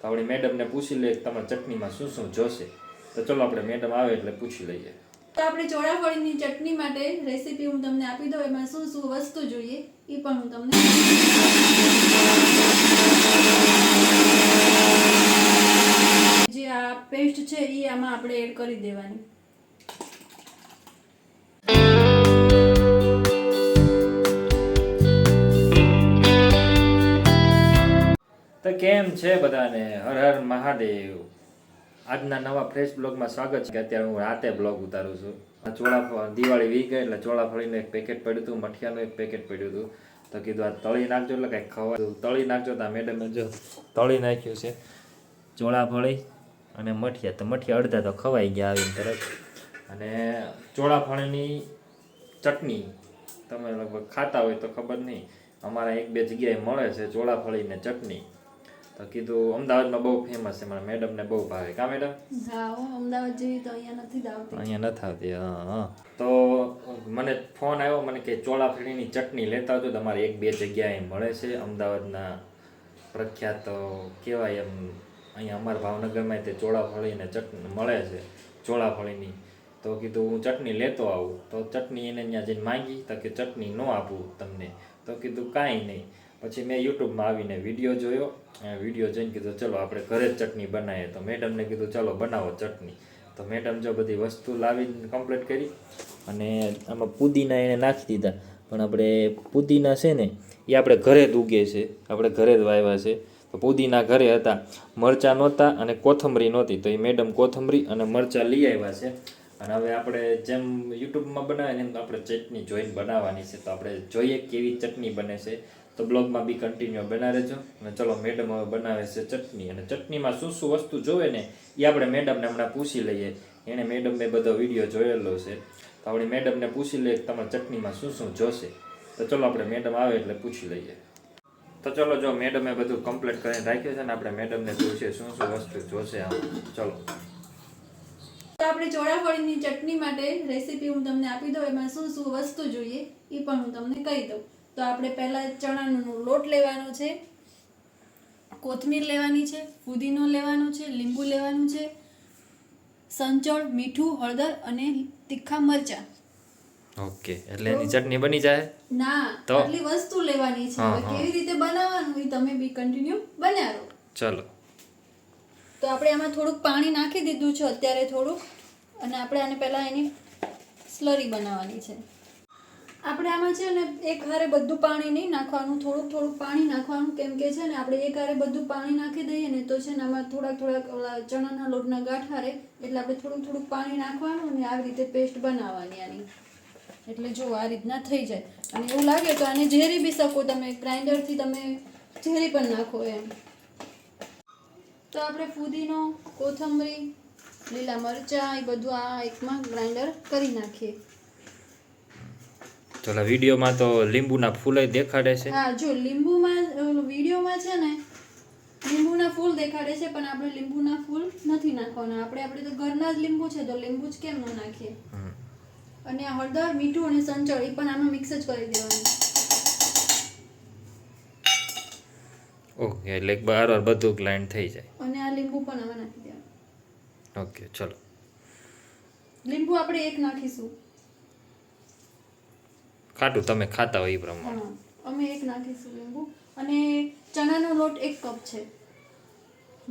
તો આપણી મેડમને પૂછી લઈએ કે તમારે ચટણીમાં શું શું જોશે. તો ચલો આપણે મેડમ આવે એટલે પૂછી લઈએ. તો આપણે ચોળાફળીની ચટણી માટે રેસીપી હું તમને આપી દઉં, એમાં શું શું વસ્તુ જોઈએ એ પણ હું તમને જે આ પેસ્ટ છે એ આમાં આપણે એડ કરી દેવાની. કેમ છે બધાને? હર હર મહાદેવ. આજના નવા ફ્રેશ બ્લોગમાં સ્વાગત છે. કે અત્યારે હું રાતે બ્લોગ ઉતારું છું. ચોળાફળ, દિવાળી વી ગઈ એટલે ચોળાફળીનું એક પેકેટ પડ્યું હતું, મઠિયાનું એક પેકેટ પડ્યું હતું. તો કીધું આ તળી નાખજો એટલે કંઈક ખવાતું તળી નાખજો તો મેડમે જો તળી નાખ્યું છે ચોળાફળી અને મઠિયા. તો મઠિયા અડધા તો ખવાઈ ગયા આવીને તરત. અને ચોળાફળીની ચટણી તમે લગભગ ખાતા હોય તો ખબર નહીં. અમારા એક બે જગ્યાએ મળે છે ચોળાફળીને ચટણી. તો કીધું અમદાવાદમાં બહુ ફેમસ છે મારા મેડમને બહુ ભાવે. કા મેડમ? હા અમદાવાદ જેવી તો અહીંયા નથી આવતી અહીંયા નથી આવતી હા હા. તો મને ફોન આવ્યો મને કે ચોળાફળીની ચટણી લેતા આવજો તમારે એક બે જગ્યાએ મળે છે. અમદાવાદના પ્રખ્યાત કહેવાય એમ અહીંયા અમારા ભાવનગરમાં તે ચોળાફળીને ચટણી મળે છે ચોળાફળીની. તો કીધું હું ચટણી લેતો આવું. તો ચટણી એને ત્યાં જઈને માંગી તો કે ચટણી ન આપું તમને. તો કીધું કાંઈ નહીં. પછી મેં યુટ્યુબમાં આવીને વીડિયો જોયો. વીડિયો જોઈને કીધું, ચલો, આપણે ઘરે જ ચટણી બનાવીએ. તો મેડમને કીધું, ચલો, બનાવો ચટણી. તો મેડમ જો બધી વસ્તુ લાવીને કમ્પ્લીટ કરી અને આમાં પુદીના એને નાખી દીધા. પણ આપણે પુદીના છે ને, એ આપણે ઘરે જ ઉગે છે. આપણે ઘરે જ વાવ્યા છે. તો પુદીના ઘરે હતા. મરચાં નહોતા અને કોથમરી નહોતી. તો એ મેડમ કોથમરી અને મરચાં લઈ આવ્યા છે. અને હવે આપણે જેમ યુટ્યુબમાં બનાવે એમ આપણે ચટણી જોઈને બનાવવાની છે. તો આપણે જોઈએ કેવી ચટણી બને છે. તો બ્લોગમાં બી કન્ટિન્યુ બના રહેજો. અને ચલો મેડમ હવે બનાવે છે ચટણી. અને ચટણીમાં શું શું વસ્તુ જોવે ને એ આપણે મેડમને હમણાં પૂછી લઈએ. એણે મેડમે બધો વીડિયો જોયેલો છે. તો આપણે મેડમને પૂછી લઈએ કે તમારે ચટણીમાં શું શું જોશે. તો ચલો આપણે મેડમ આવે એટલે પૂછી લઈએ. તો ચલો જો મેડમે બધું કમ્પ્લીટ કરીને રાખ્યું છે ને આપણે મેડમને પૂછીએ શું શું વસ્તુ જોશે આમ. ચલો. તો આપણે ચોળાફળીની ચટણી માટે રેસીપી હું તમને આપી દઉં એમાં શું શું વસ્તુ જોઈએ એ પણ હું તમને કહી દઉં. તો આપણે પહેલાં ચણાનો લોટ લેવાનો છે કોથમીર લેવાની છે પુદીનો લેવાનો છે લીંબુ લેવાનું છે સંચળ મીઠું હળદર અને તીખા મરચાં. ઓકે એટલે એની ચટણી બની જાય? ના તો? આટલી વસ્તુ લેવાની છે. કેવી રીતે બનાવવાનું એ તમે બી કન્ટિન્યુ બનાવો. ચલો. તો આપણે આમાં થોડુંક પાણી નાખી દીધું છે અત્યારે થોડુંક, અને આપણે આને પહેલાં એની સ્લરી બનાવવાની છે. આપણે આમાં છે ને એક હારે બધું પાણી નહીં નાખવાનું, થોડુંક થોડુંક પાણી નાખવાનું કેમ કે છે ને આપણે એક હારે બધું પાણી નાખી દઈએ ને તો છે ને આમાં થોડાક થોડાક ચણાના લોટના ગાંઠ રહે, એટલે આપણે થોડુંક થોડુંક પાણી નાખવાનું અને આવી રીતે પેસ્ટ બનાવવાની આની. એટલે જો આ રીતના થઈ જાય. અને એવું લાગે તો આને ઝેરી બી શકો તમે, ગ્રાઇન્ડરથી તમે ઝેરી પણ નાખો એમ. તો આપણે ફુદીનો કોથમરી લીલા મરચાં એ બધું આ એકમાં ગ્રાઇન્ડર કરી નાખીએ. ચલો વિડીયોમાં તો લીંબુના ફૂલે દેખાડે છે. હા જો લીંબુમાં વિડીયોમાં છે ને લીંબુના ફૂલ દેખાડે છે પણ આપણે લીંબુના ફૂલ નથી નાખવાના. આપણે આપણે તો ઘરના જ લીંબુ છે તો લીંબુ જ કેમ ન નાખીએ? અને આ હળદર મીઠું અને સંચળ એ પણ આમાં મિક્સ જ કરી દેવાનું. ઓકે એટલે બાર બધું ગ્લાઇન્ડ થઈ જાય. આ લીંબુ પણ આમાં નાખી દેવાનું. ઓકે ચલો. લીંબુ આપણે એક નાખીશું. ખાટું તમે ખાતા હોય એ પ્રમાણે. અમે એક નાખીશું લીંબુ. અને ચણાનો લોટ એક કપ છે.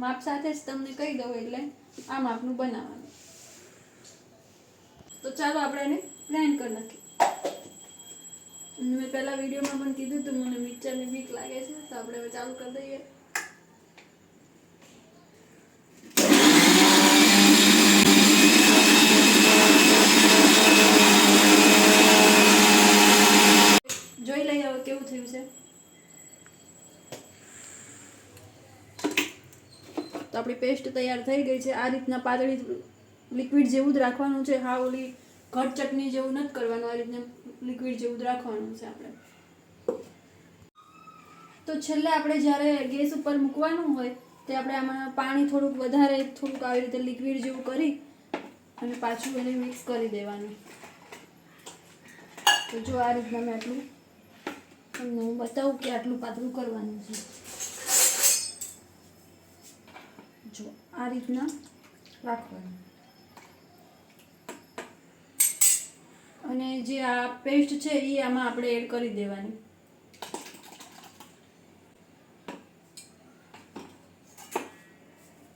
માપ સાથે જ તમને કહી દઉં એટલે આ માપનું બનાવવાનું. તો ચાલો આપણે એને ગ્રાઇન્ડ કરી નાખીએ. મેં પહેલાં વિડીયોમાં પણ કીધું હતું મને મિક્સરની બીક લાગે છે તો આપણે હવે ચાલુ કરી દઈએ જોઈ લઈએ હવે કેવું થયું છે તો આપણી પેસ્ટ તૈયાર થઈ ગઈ છે. આ રીતના પાતળી લિક્વિડ જેવું જ રાખવાનું છે. હા, ઓલી ઘટ ચટણી જેવું નથી કરવાનું. આ રીતના લિક્વિડ જેવું જ રાખવાનું છે આપણે. તો છેલ્લે આપણે જ્યારે ગેસ ઉપર મૂકવાનું હોય, તે આપણે આમાં પાણી થોડુંક વધારે, થોડુંક આવી રીતે લિક્વિડ જેવું કરી અને પાછું એને મિક્સ કરી દેવાનું. તો જો આ રીતના મેં આટલું, તમને હું બતાવું કે આટલું પાતળું કરવાનું છે. જો આ રીતના રાખવાનું. અને જે આ પેસ્ટ છે એ આમાં આપણે એડ કરી દેવાની.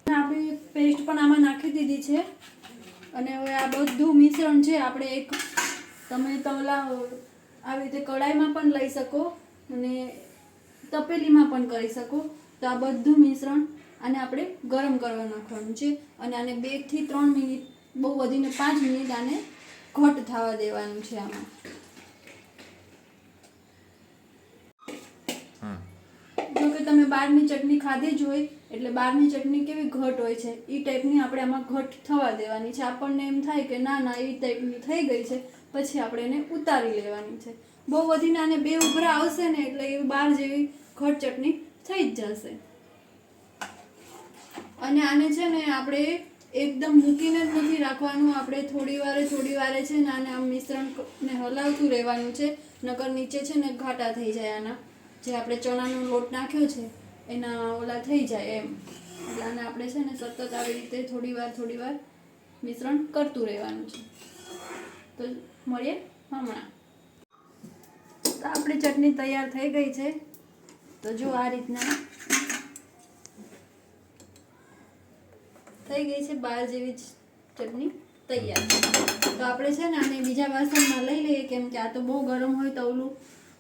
આપણે પેસ્ટ પણ આમાં નાખી દીધી છે. અને હવે આ બધું મિશ્રણ છે, આપણે એક તમે તવલા આવી રીતે કડાઈમાં પણ લઈ શકો અને તપેલીમાં પણ કરી શકો. તો આ બધું મિશ્રણ આને આપણે ગરમ કરવા નાખવાનું છે. અને આને બેથી ત્રણ મિનિટ બહુ વધીને પાંચ મિનિટ આને ઘટ થવા દેવાનું છે આમાં. જો કે તમે બહારની ચટણી ખાધી જ હોય એટલે બહારની ચટણી કેવી ઘટ હોય છે એ ટાઈપની આપણે આમાં ઘટ થવા દેવાની છે. આપણને એમ થાય કે ના ના એ ટાઈપની થઈ ગઈ છે પછી આપણે એને ઉતારી લેવાની છે. બહુ વધીને આને બે ઉભરા આવશે ને એટલે એ બહાર જેવી ઘટ ચટણી થઈ જ જશે. અને આને છે ને આપણે એકદમ મૂકીને જ નથી રાખવાનું. આપણે થોડી વારે થોડી વારે છે ને આને આમ મિશ્રણને હલાવતું રહેવાનું છે, નકર નીચે છે ને ઘાટા થઈ જાય આના. જે આપણે ચણાનો લોટ નાખ્યો છે, એના ઓલા થઈ જાય એમ. એટલે આને આપણે છે ને સતત આવી રીતે થોડી વાર થોડી વાર મિશ્રણ કરતું રહેવાનું છે. તો મળીએ હમણાં. તો આપણી ચટણી તૈયાર થઈ ગઈ છે. તો જો આ રીતના થઈ ગઈ છે બાર જેવી ચટણી તૈયાર. તો આપણે છે ને આને બીજા વાસણમાં લઈ લઈએ, કેમ કે આ તો બહુ ગરમ હોય તવલું.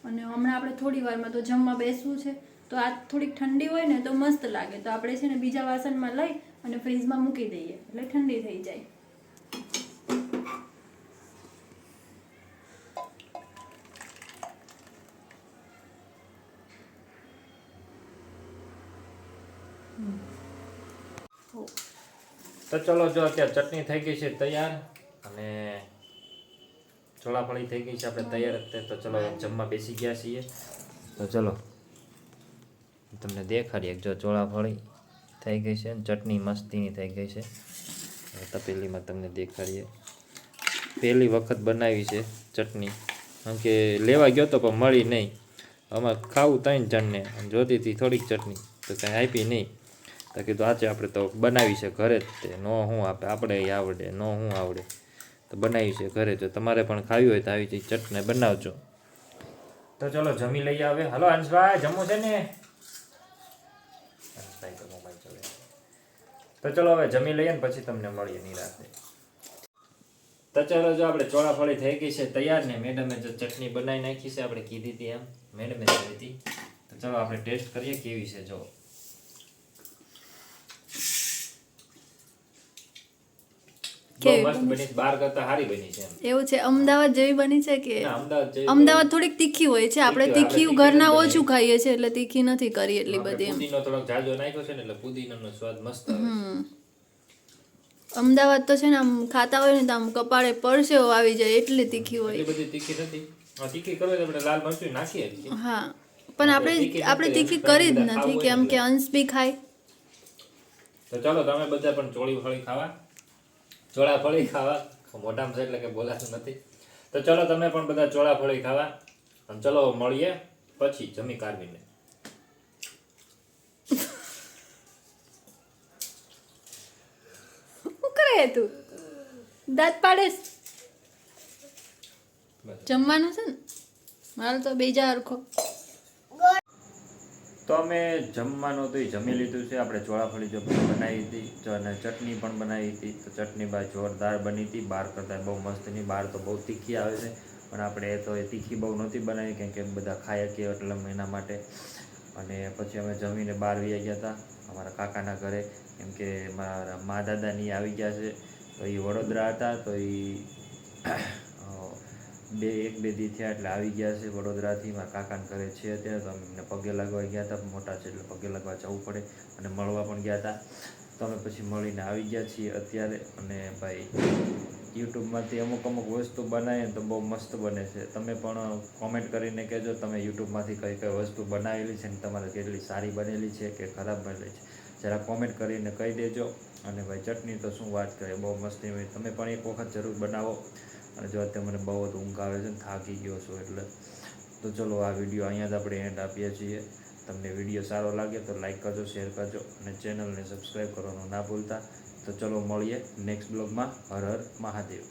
અને હમણાં આપણે થોડી વારમાં તો જમવા બેસવું છે. તો આ થોડીક ઠંડી હોય ને તો મસ્ત લાગે. તો આપણે છે ને બીજા વાસણમાં લઈ અને ફ્રીજમાં મૂકી દઈએ. એટલે ઠંડી થઈ જાય. તો ચલો જો અત્યારે ચટણી થઈ ગઈ છે તૈયાર અને ચોળાફળી થઈ ગઈ છે આપણે તૈયાર અત્યારે તો. ચલો જમવા બેસી ગયા છીએ. તો ચલો તમને દેખાડીએ જો ચોળાફળી થઈ ગઈ છે અને ચટણી મસ્તીની થઈ ગઈ છે. તપેલીમાં તમને દેખાડીએ. પહેલી વખત બનાવી છે ચટણી. કારણ કે લેવા ગયો તો પણ મળી નહીં. અમારે ખાવું ત્રણ જણને જોતી હતી થોડીક ચટણી. તો કાંઈ આપી નહીં. તો કીધું, આજે આપણે તો બનાવી છે ઘરે જ તે. ન શું આપે, આપણે આવડે, ન શું આવડે. તો બનાવી છે ઘરે જો. તમારે પણ ખાવી હોય તો આવી રીતે ચટણી બનાવજો. તો ચલો, જમી લઈએ આવે હલો, હંસભાઈ, જમવું છે ને? તો ચલે હવે જમી લઈએ ને પછી તમને મળીએ નિરાતે. તો ચાલો, જો આપણે ચોળાફળી થઈ ગઈ છે તૈયાર ને, મેડમે જો ચટણી બનાવી નાખી છે, આપણે કીધી હતી એમ. મેડમે કહી હતી. તો ચાલો, આપણે ટેસ્ટ કરીએ કેવી છે, જો બહુ કેવી મસ્ત બની બની છે. બહાર કરતા સારી બની છે એમ એવું છે અમદાવાદ જેવી બની છે કે? અમદાવાદ થોડીક તીખી હોય છે આપણે તીખી, ઘરના ઓછું ખાઈએ છીએ એટલે તીખી નથી કરી એટલી બધી એમ. પુદીનો થોડોક જાજો નાખ્યો છે ને એટલે પુદીનાનો સ્વાદ મસ્ત અમદાવાદ તો છે ને આમ ખાતા હોય ને તો આમ કપાળે પરસેવો આવી જાય એટલી તીખી હોય. એટલી બધી તીખી નથી. તીખી કરવી તો આપણે લાલ મરચું નાખીએ હા પણ આપણે આપણે તીખી કરી જ નથી કેમ કે અંશ બી ખાય. તો ચાલો તમે બધા પણ ચોળી ફળી ખાવા. ચોળા ફળી ખાવા. મોટામાં છે એટલે કે બોલાતું નથી. તો ચલો તમે પણ બધા ચોળા ફળી ખાવા. અને ચલો મળીએ પછી જમી કાઢવીને કરે તું? દાંત પાડે જમવાનું છે ને? મારે તો બીજા હરખો. તો અમે જમવાનું તો એ જમી લીધું છે. આપણે ચોળાફળી જો બનાવી હતી અને ચટણી પણ બનાવી હતી. તો ચટણી બા જોરદાર બની હતી. બહાર કરતાં બહુ મસ્ત નહીં બહાર તો બહુ તીખી આવે છે. પણ આપણે એ તો એ તીખી બહુ નહોતી બનાવી, કેમ કે બધા ખાઈ શકીએ એટલે એના માટે. અને પછી અમે જમીને બહાર વહી ગયા હતા. અમારા કાકાના ઘરે, કેમ કે મારા મા દાદાની આવી ગયા છે. તો એ વડોદરા હતા, તો એ બે, એક, બે, દી થયા એટલે આવી ગયા છે. વડોદરાથી મારા કાકાને ઘરે છે અત્યારે તો અમને પગે લાગવા ગયા હતા. મોટા છે એટલે પગે લાગવા જવું પડે અને મળવા પણ ગયા હતા. તો અમે પછી મળીને આવી ગયા છીએ અત્યારે અને ભાઈ, યુટ્યુબમાંથી અમુક અમુક વસ્તુ બનાવીએ તો બહુ મસ્ત બને છે. તમે પણ કોમેન્ટ કરીને કહેજો તમે યુટ્યુબમાંથી કઈ કઈ વસ્તુ બનાવેલી છે ને તમારે કેટલી સારી બનેલી છે કે ખરાબ બનેલી છે. જરા કોમેન્ટ કરીને કહી દેજો. અને ભાઈ, ચટણી તો શું વાત કરે, બહુ મસ્તી તમે પણ એક વખત જરૂર બનાવો. અને જો અત્યારે મને બહુ જ ઊંઘ આવે છે ને થાકી ગયો છું એટલે તો ચલો આ વીડિયો અહીંયા જ આપણે એન્ડ આપીએ છીએ. તમને વીડિયો સારો લાગે તો લાઈક કરજો શેર કરજો અને ચેનલને સબસ્ક્રાઈબ કરવાનું ના ભૂલતા. તો ચલો મળીએ નેક્સ્ટ બ્લોગમાં હર હર મહાદેવ.